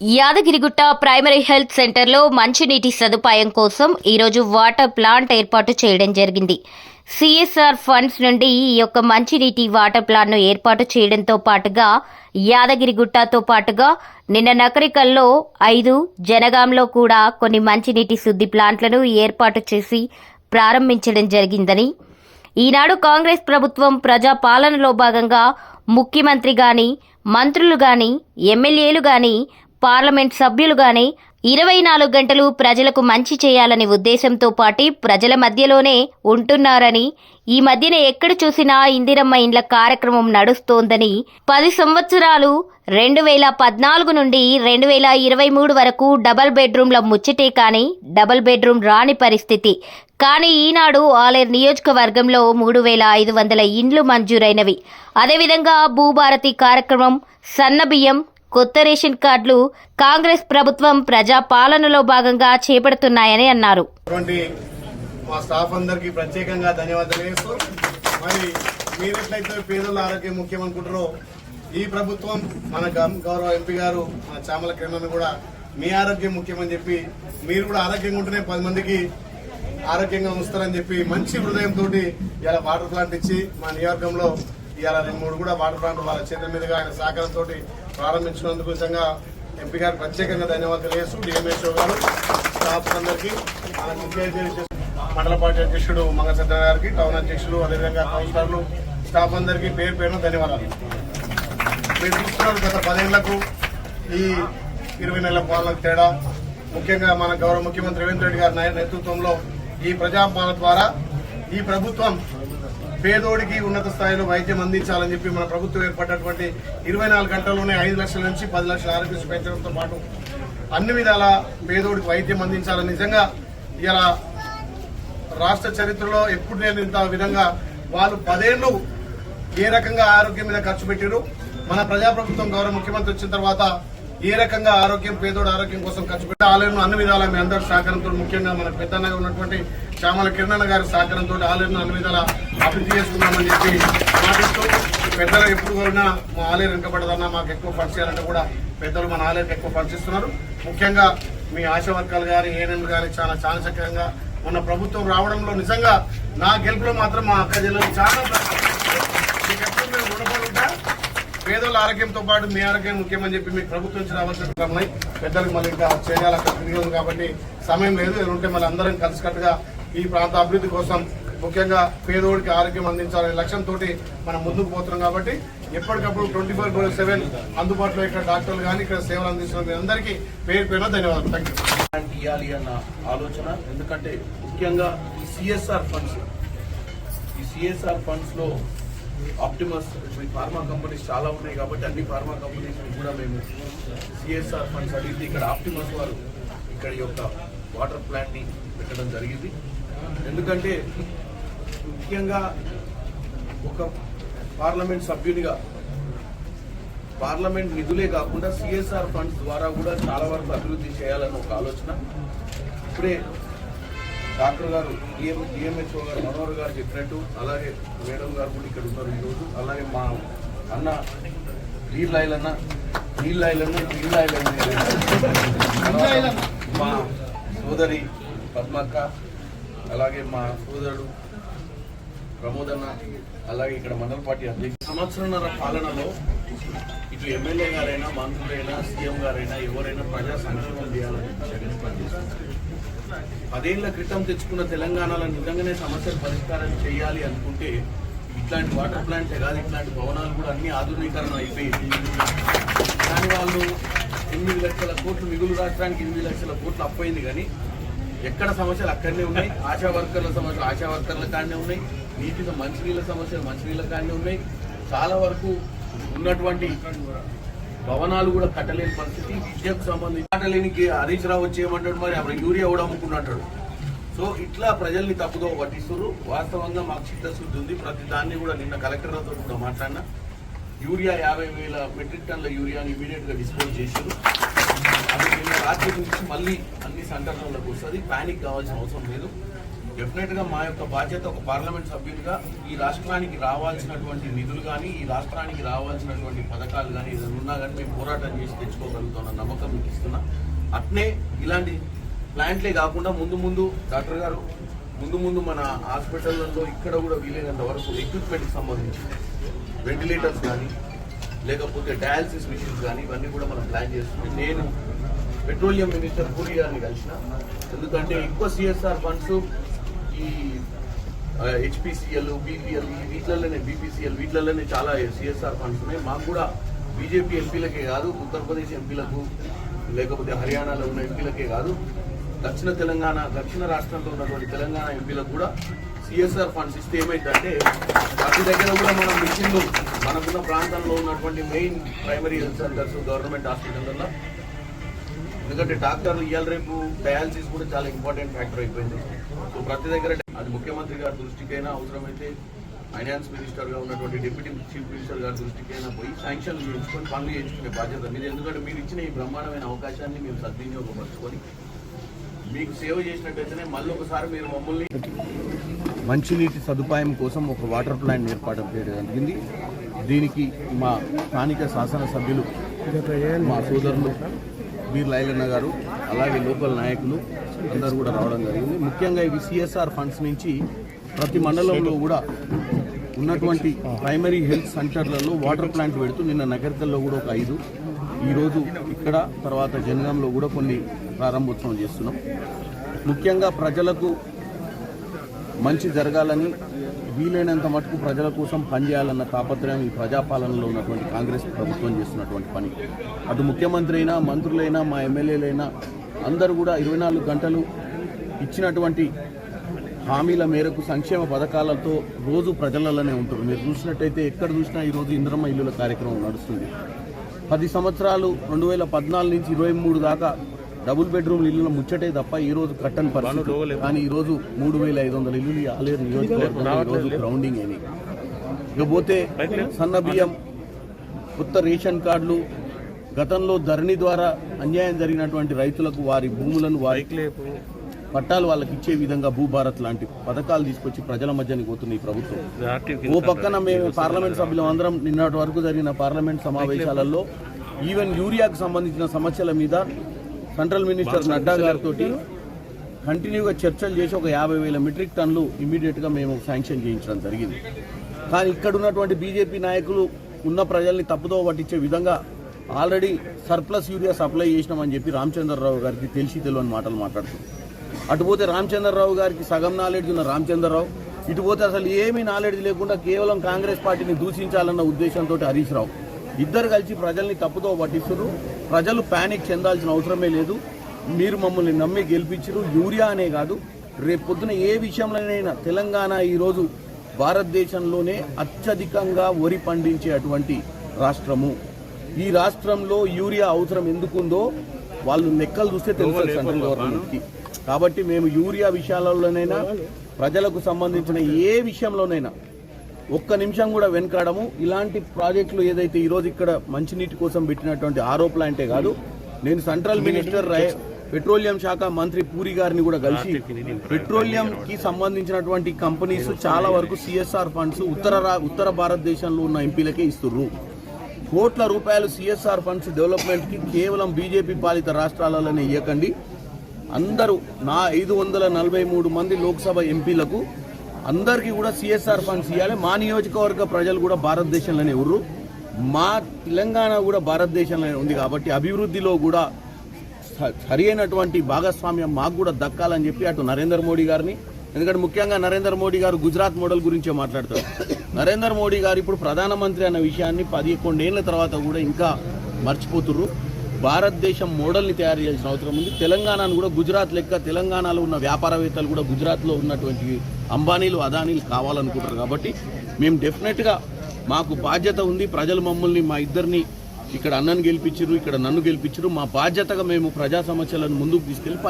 Yadagirigutta primary health సెంటర్లో మంచినీటి సదుపాయం కోసం ఈరోజు వాటర్ ప్లాంట్ ఏర్పాటు చేయడం జరిగింది. సిఎస్ఆర్ ఫండ్స్ నుండి ఈ యొక్క మంచినీటి వాటర్ ప్లాంట్ను ఏర్పాటు చేయడంతో పాటుగా యాదగిరిగుట్టతో పాటుగా నిన్న నకరికల్లో ఐదు జనగాంలో కూడా కొన్ని మంచినీటి శుద్ధి ప్లాంట్లను ఏర్పాటు చేసి ప్రారంభించడం జరిగిందని. ఈనాడు కాంగ్రెస్ ప్రభుత్వం ప్రజా పాలనలో భాగంగా ముఖ్యమంత్రి గాని మంత్రులు గాని ఎమ్మెల్యేలు గాని పార్లమెంట్ సభ్యులుగానే ఇరవై నాలుగు గంటలు ప్రజలకు మంచి చేయాలనే ఉద్దేశంతో పాటి ప్రజల మధ్యలోనే ఉంటున్నారని ఈ మధ్యన ఎక్కడ చూసినా ఇందిరమ్మ ఇండ్ల కార్యక్రమం నడుస్తోందని పది సంవత్సరాలు రెండు వేల పద్నాలుగు నుండి రెండు వేల ఇరవై మూడు వరకు డబల్ బెడ్రూమ్ల ముచ్చటే కానీ డబల్ బెడ్రూమ్ రాని పరిస్థితి. కానీ ఈనాడు ఆలయ నియోజకవర్గంలో మూడు వేల ఐదు వందల ఇండ్లు మంజూరైనవి. అదేవిధంగా భూభారతి కార్యక్రమం సన్నబియ్యం కొత్త రేషన్ కార్డులు కాంగ్రెస్ ప్రభుత్వం ప్రజా పాలనలో భాగంగా చేపడుతున్నాయని అన్నారు. మా స్టాఫ్ అందరికీ ప్రత్యేకంగా ధన్యవాదాలు చేస్తూ మరి మీరు పేదల ఆరోగ్యం ముఖ్యం అనుకుంటారో ఈ ప్రభుత్వం మన గౌరవ ఎంపీ గారు మన చామల కిరణ్ కూడా మీ ఆరోగ్యం ముఖ్యమని చెప్పి మీరు కూడా ఆరోగ్యంగా ఉంటేనే పది మందికి ఆరోగ్యంగా ఉంచుతారని చెప్పి మంచి హృదయంతో ఇలా వాటర్ ప్లాంట్ ఇచ్చి మా నియోజకంలో ఇవాళ రెండు మూడు కూడా వాటర్ ప్లాంట్ వాళ్ళ చేతుల మీదుగా ఆయన సహకారంతో ప్రారంభించినందుకు నిజంగా ఎంపీ గారు ప్రత్యేకంగా ధన్యవాదాలు చేస్తూ డిఎంహెచ్ఓ గారు స్టాఫ్ అందరికీ మన మండల పార్టీ అధ్యక్షుడు మంగసత్య గారికి టౌన్ అధ్యక్షులు అదేవిధంగా కౌన్సిలర్లు స్టాఫ్ అందరికీ పేరు పేరున ధన్యవాదాలు. మీరు చూస్తున్నారు గత పదేళ్ళకు ఈ ఇరవై నెలల పాలనకు తేడా. ముఖ్యంగా మన గౌరవ ముఖ్యమంత్రి రేవంత్ రెడ్డి గారి నేతృత్వంలో ఈ ప్రజాపాలన ద్వారా ఈ ప్రభుత్వం పేదోడికి ఉన్నత స్థాయిలో వైద్యం అందించాలని చెప్పి మన ప్రభుత్వం ఏర్పడినటువంటి ఇరవై నాలుగు గంటల్లోనే ఐదు లక్షల నుంచి పది లక్షల ఆరోగ్య పెంచడంతో పాటు అన్ని విధాల పేదోడికి వైద్యం అందించాలని నిజంగా ఇలా రాష్ట్ర చరిత్రలో ఎప్పుడు నేను ఇంత విధంగా వాళ్ళు పదేళ్ళు ఏ రకంగా ఆరోగ్యం మీద ఖర్చు పెట్టారు మన ప్రజాప్రభుత్వం గౌరవ ముఖ్యమంత్రి వచ్చిన తర్వాత ఏ రకంగా ఆరోగ్యం పేదోడు ఆరోగ్యం కోసం ఖర్చు పెట్టారు ఆలయంలో అన్ని విధాల మీ అందరి సహకారంతో ముఖ్యంగా మన పెద్దన్నగా ఉన్నటువంటి చామల కిరణ్ గారి సహకారంతో ఆలయం అన్ని విధాల అభివృద్ధి చేసుకున్నామని చెప్పి మాటిస్తూ పెద్దలు ఎప్పుడు కోరినా మా ఆలయం వెనుకబడదన్నా మాకు ఎక్కువ ఫండ్స్ చేయాలంటే కూడా పెద్దలు మన ఆలయానికి ఎక్కువ ఫండ్స్ ఇస్తున్నారు. ముఖ్యంగా మీ ఆశా వర్గాలు కానీ ఏఎన్ఎం కానీ చాలా చాణచక్యంగా మొన్న ప్రభుత్వం రావడంలో నిజంగా నా గెలుపులో మాత్రం మా అక్క జిల్లాలో చాలా మీకు పేదల ఆరోగ్యంతో పాటు మీ ఆరోగ్యం ముఖ్యమని చెప్పి మీకు ప్రభుత్వం నుంచి రావాల్సిన ఉన్నాయి. పెద్దలకు మళ్ళీ ఇంకా చేయాలి అక్కడ కాబట్టి సమయం లేదు. ఉంటే మళ్ళీ అందరం కలిసికట్టుగా ఈ ప్రాంత అభివృద్ధి కోసం ముఖ్యంగా పేదోడికి ఆరోగ్యం అందించాలనే లక్ష్యంతో మనం ముందుకు పోతున్నాం కాబట్టి ఎప్పటికప్పుడు ట్వంటీ ఫోర్ బై సెవెన్ అందుబాటులో ఇక్కడ డాక్టర్లు కానీ ఇక్కడ సేవలు అందిస్తున్న మీ అందరికీ పేరు పేరున ధన్యవాదాలు. థ్యాంక్ యూ ఇవ్వాలి అన్న ఆలోచన. ఎందుకంటే ముఖ్యంగా ఈ సిఎస్ఆర్ ఫండ్స్ ఈ సిఎస్ఆర్ ఫండ్స్లో ఆప్టిమస్ ఈ ఫార్మా కంపెనీస్ చాలా ఉన్నాయి కాబట్టి అన్ని ఫార్మా కంపెనీస్ కూడా మేము సిఎస్ఆర్ ఫండ్స్ అడిగితే ఇక్కడ ఆప్టిమస్ వారు ఇక్కడ యొక్క వాటర్ ప్లాంట్ని పెట్టడం జరిగింది. ఎందుకంటే ముఖ్యంగా ఒక పార్లమెంట్ సభ్యునిగా పార్లమెంట్ నిధులే కాకుండా సిఎస్ఆర్ ఫండ్స్ ద్వారా కూడా చాలా వరకు అభివృద్ధి చేయాలని ఒక ఆలోచన. ఇప్పుడే డాక్టర్ గారు డిఎం డిఎంహెచ్ఓ గారు మనోహర్ గారు చెప్పినట్టు అలాగే మేడం గారు కూడా ఇక్కడ ఉన్నారు ఈరోజు. అలాగే మా అన్న నీళ్ళు ఆయిలన్న నీళ్ళు ఆయిలన్న నీళ్ళు ఆయిలన్న మా సోదరి పద్మక్క అలాగే మా సోదరుడు ప్రమోదన్న అలాగే ఇక్కడ మండల పార్టీ అధ్యక్షుడు. సంవత్సరంన్నర పాలనలో ఇటు ఎమ్మెల్యే గారైనా మంత్రులైనా సీఎం గారైనా ఎవరైనా ప్రజా సంక్షేమం చేయాలని జగన్ పనిచేస్తున్నారు. పదేళ్ళ క్రితం తెచ్చుకున్న తెలంగాణలో నిజంగానే సమస్యలు పరిష్కారం చేయాలి అనుకుంటే ఇట్లాంటి వాటర్ ప్లాంట్ కాదు ఇట్లాంటి భవనాలు కూడా అన్ని ఆధునీకరణ అయిపోయింది కానీ వాళ్ళు ఎనిమిది లక్షల కోట్లు మిగులు రాష్ట్రానికి ఎనిమిది లక్షల కోట్లు అప్పయింది కానీ ఎక్కడ సమస్యలు అక్కడనే ఉన్నాయి. ఆశా వర్కర్ల సమస్యలు ఆశా వర్కర్ల కాడనే ఉన్నాయి. నీటి మంచినీళ్ళ సమస్యలు మంచినీళ్ళ కాడనే ఉన్నాయి. చాలా వరకు ఉన్నటువంటి భవనాలు కూడా కట్టలేని పరిస్థితి. విద్యకు సంబంధించి కట్టలేనికి హరీష్ రావు వచ్చి ఏమంటాడు మరి? అప్పుడు యూరియా కూడా అమ్ముకున్నట్టాడు సో ఇట్లా ప్రజల్ని తప్పుదో పట్టిస్తున్నారు వాస్తవంగా మాకు చిత్తశుద్ధి ఉంది. ప్రతి దాన్ని కూడా నిన్న కలెక్టర్లతో కూడా మాట్లాడినా. యూరియా యాభై వేల మెట్రిక్ టన్ల యూరియాని ఇమీడియట్గా డిస్పోజ్ చేశారు. రాత్రి నుంచి మళ్ళీ అన్ని సంఘటనలకు వస్తుంది. ప్యానిక్ కావాల్సిన అవసరం లేదు. డెఫినెట్గా మా యొక్క బాధ్యత ఒక పార్లమెంట్ సభ్యులుగా ఈ రాష్ట్రానికి రావాల్సినటువంటి నిధులు కానీ ఈ రాష్ట్రానికి రావాల్సినటువంటి పథకాలు కానీ ఏదైనా ఉన్నా కానీ మేము పోరాటం చేసి తెచ్చుకోగలుగుతున్న నమ్మకం మీకు ఇస్తున్నా. అట్నే ఇలాంటి ప్లాంట్లే కాకుండా ముందు ముందు డాక్టర్ గారు ముందు ముందు మన హాస్పిటల్లో ఇక్కడ కూడా వీలైనంత వరకు ఎక్విప్మెంట్కి సంబంధించి వెంటిలేటర్స్ కానీ లేకపోతే డయాలసిస్ మిషన్స్ కానీ ఇవన్నీ కూడా మనం ప్లాన్ చేస్తున్నాం. నేను పెట్రోలియం మినిస్టర్ పూరి గారిని కలిసిన. ఎందుకంటే ఎక్కువ సిఎస్ఆర్ ఫండ్స్ ఈ హెచ్పిసిఎల్ బీపీఎల్ వీటిలలోనే బీపీసీఎల్ వీటిలలోనే చాలా సిఎస్ఆర్ ఫండ్స్ ఉన్నాయి. మాకు కూడా బీజేపీ ఎంపీలకే కాదు ఉత్తరప్రదేశ్ ఎంపీలకు లేకపోతే హర్యానాలో ఉన్న ఎంపీలకే కాదు. దక్షిణ తెలంగాణ దక్షిణ రాష్ట్రంలో ఉన్నటువంటి తెలంగాణ ఎంపీలకు కూడా సిఎస్ఆర్ ఫండ్స్ ఇస్తే ఏమైందంటే ప్రతి దగ్గర కూడా మనం మిషన్లు మనకున్న ప్రాంతంలో ఉన్నటువంటి main primary health centres government హాస్పిటల్లో ఎందుకంటే డాక్టర్లు ఇవాళ రేపు డయాలసిస్ కూడా చాలా ఇంపార్టెంట్ ఫ్యాక్టర్ అయిపోయింది. సో ప్రతి దగ్గర అది ముఖ్యమంత్రి గారి దృష్టికైనా అవసరమైతే ఫైనాన్స్ మినిస్టర్గా ఉన్నటువంటి డిప్యూటీ చీఫ్ మినిస్టర్ గారి దృష్టికైనా పోయి శాంక్షన్లు చేయించుకొని పనులు చేయించుకునే బాధ్యత మీద. ఎందుకంటే మీరు ఇచ్చిన ఈ బ్రహ్మాండమైన అవకాశాన్ని మేము సద్వినియోగపరచుకొని మీకు సేవ చేసినట్టయితేనే మళ్ళీ ఒకసారి మీరు మమ్మల్ని మంచినీటి సదుపాయం కోసం ఒక వాటర్ ప్లాంట్ ఏర్పాటు చేయడం జరిగింది. దీనికి మా స్థానిక శాసనసభ్యులు మా సోదరులు బీర్ లైలన్న గారు అలాగే లోకల్ నాయకులు అందరూ కూడా రావడం జరిగింది. ముఖ్యంగా ఇవి సిఎస్ఆర్ ఫండ్స్ నుంచి ప్రతి మండలంలో కూడా ఉన్నటువంటి ప్రైమరీ హెల్త్ సెంటర్లలో వాటర్ ప్లాంట్ పెడుతూ నిన్న నగరికల్లో కూడా ఒక ఐదు. ఈరోజు ఇక్కడ తర్వాత జనగంలో కూడా కొన్ని ప్రారంభోత్సవం చేస్తున్నాం. ముఖ్యంగా ప్రజలకు మంచి జరగాలని వీలైనంత మటుకు ప్రజల కోసం పనిచేయాలన్న తాపత్రయం ఈ ప్రజాపాలనలో ఉన్నటువంటి కాంగ్రెస్ ప్రభుత్వం చేస్తున్నటువంటి పని. అటు ముఖ్యమంత్రి అయినా మంత్రులైనా మా ఎమ్మెల్యేలైనా అందరూ కూడా ఇరవై నాలుగు గంటలు ఇచ్చినటువంటి హామీల మేరకు సంక్షేమ పథకాలతో రోజు ప్రజలలోనే ఉంటారు. మీరు చూసినట్టయితే ఎక్కడ చూసినా ఈరోజు ఇంద్రమ్మ ఇల్లుల కార్యక్రమం నడుస్తుంది. పది సంవత్సరాలు రెండు వేల పద్నాలుగు నుంచి ఇరవై మూడు దాకా డబుల్ బెడ్రూమ్ ఇల్లుల ముచ్చటే తప్ప ఈ రోజు కట్టని పరిస్థితి. కానీ ఈ రోజు మూడు వేల ఐదు వందల ఇల్లులు ఆలేరు నియోజకవర్గంలో గ్రౌండింగ్ అయినాయి ఇకపోతే సన్న బియ్యం కొత్త రేషన్ కార్డులు గతంలో ధరణి ద్వారా అన్యాయం జరిగినటువంటి రైతులకు వారి భూములను వారి పట్టాలు వాళ్ళకి ఇచ్చే విధంగా భూభారత్ లాంటి పథకాలు తీసుకొచ్చి ప్రజల మధ్యని పోతుంది ఈ ప్రభుత్వం. ఓ పక్కన మేము పార్లమెంట్ సభ్యులం అందరం నిన్నటి వరకు జరిగిన పార్లమెంట్ సమావేశాలలో ఈవెన్ యూరియాకు సంబంధించిన సమస్యల మీద సెంట్రల్ మినిస్టర్ నడ్డా గారితో కంటిన్యూగా చర్చలు చేసి ఒక యాభై వేల మెట్రిక్ టన్నులు ఇమీడియట్గా మేము శాంక్షన్ చేయించడం జరిగింది. కానీ ఇక్కడ ఉన్నటువంటి బీజేపీ నాయకులు ఉన్న ప్రజల్ని తప్పుదో పట్టించే విధంగా ఆల్రెడీ సర్ప్లస్ యూరియా సప్లై చేసినామని చెప్పి రామచంద్రరావు గారికి తెలిసి తెలియని మాటలు మాట్లాడుతున్నారు. అటుపోతే రామచంద్రరావు గారికి సగం నాలెడ్జ్ ఉన్న రామచంద్రరావు ఇటుపోతే అసలు ఏమీ నాలెడ్జ్ లేకుండా కేవలం కాంగ్రెస్ పార్టీని దూషించాలన్న ఉద్దేశంతో హరీష్ రావు. ఇద్దరు కలిసి ప్రజల్ని తప్పుతో పట్టిస్తున్నారు. ప్రజలు ప్యానిక్ చెందాల్సిన అవసరమే లేదు. మీరు మమ్మల్ని నమ్మి గెలిపించరు యూరియా అనే కాదు. రేపు పొద్దున ఏ విషయంలోనైనా తెలంగాణ ఈరోజు భారతదేశంలోనే అత్యధికంగా వరి పండించే అటువంటి రాష్ట్రము. ఈ రాష్ట్రంలో యూరియా అవసరం ఎందుకుందో వాళ్ళు లెక్కలు చూస్తే తెలుస్తుంది సెంట్రల్ గవర్నమెంట్కి కాబట్టి మేము యూరియా విషయాలలోనైనా ప్రజలకు సంబంధించిన ఏ విషయంలోనైనా ఒక్క నిమిషం కూడా వెనకాడము. ఇలాంటి ప్రాజెక్టులు ఏదైతే ఈరోజు ఇక్కడ మంచినీటి కోసం పెట్టినటువంటి ఆరో ప్లాంటే కాదు. నేను సెంట్రల్ మినిస్టర్ పెట్రోలియం శాఖ మంత్రి పూరి గారిని కూడా కలిసి పెట్రోలియం కి సంబంధించినటువంటి కంపెనీస్ చాలా వరకు సిఎస్ఆర్ ఫండ్స్ ఉత్తర ఉత్తర భారతదేశంలో ఉన్న ఎంపీలకే ఇస్తుర్రు. కోట్ల రూపాయలు సిఎస్ఆర్ ఫండ్స్ డెవలప్మెంట్కి కేవలం బీజేపీ పాలిత రాష్ట్రాలలోనే ఇవ్వకండి అందరూ నా ఐదు వందల నలభై మూడు మంది లోక్సభ ఎంపీలకు అందరికీ కూడా సిఎస్ఆర్ ఫండ్స్ ఇవ్వాలి మా నియోజకవర్గ ప్రజలు కూడా భారతదేశంలోనే ఉర్రు. మా తెలంగాణ కూడా భారతదేశంలోనే ఉంది కాబట్టి అభివృద్ధిలో కూడా స- అయినటువంటి భాగస్వామ్యం మాకు కూడా దక్కాలని చెప్పి అటు నరేంద్ర మోడీ గారిని ఎందుకంటే ముఖ్యంగా నరేంద్ర మోడీ గారు గుజరాత్ మోడల్ గురించే మాట్లాడతారు. నరేంద్ర మోడీ గారు ఇప్పుడు ప్రధానమంత్రి అన్న విషయాన్ని పదకొండేళ్ళ తర్వాత కూడా ఇంకా మర్చిపోతుర్రు. భారతదేశం మోడల్ని తయారు చేయాల్సిన అవసరం ఉంది. తెలంగాణను కూడా గుజరాత్ లెక్క తెలంగాణలో ఉన్న వ్యాపారవేత్తలు కూడా గుజరాత్లో ఉన్నటువంటి అంబానీలు అదానీలు కావాలనుకుంటారు. కాబట్టి మేము డెఫినెట్గా మాకు బాధ్యత ఉంది. ప్రజలు మమ్మల్ని మా ఇద్దరిని ఇక్కడ అన్నను గెలిపించారు ఇక్కడ నన్ను గెలిపించారు మా బాధ్యతగా మేము ప్రజా సమస్యలను ముందుకు తీసుకెళ్ళి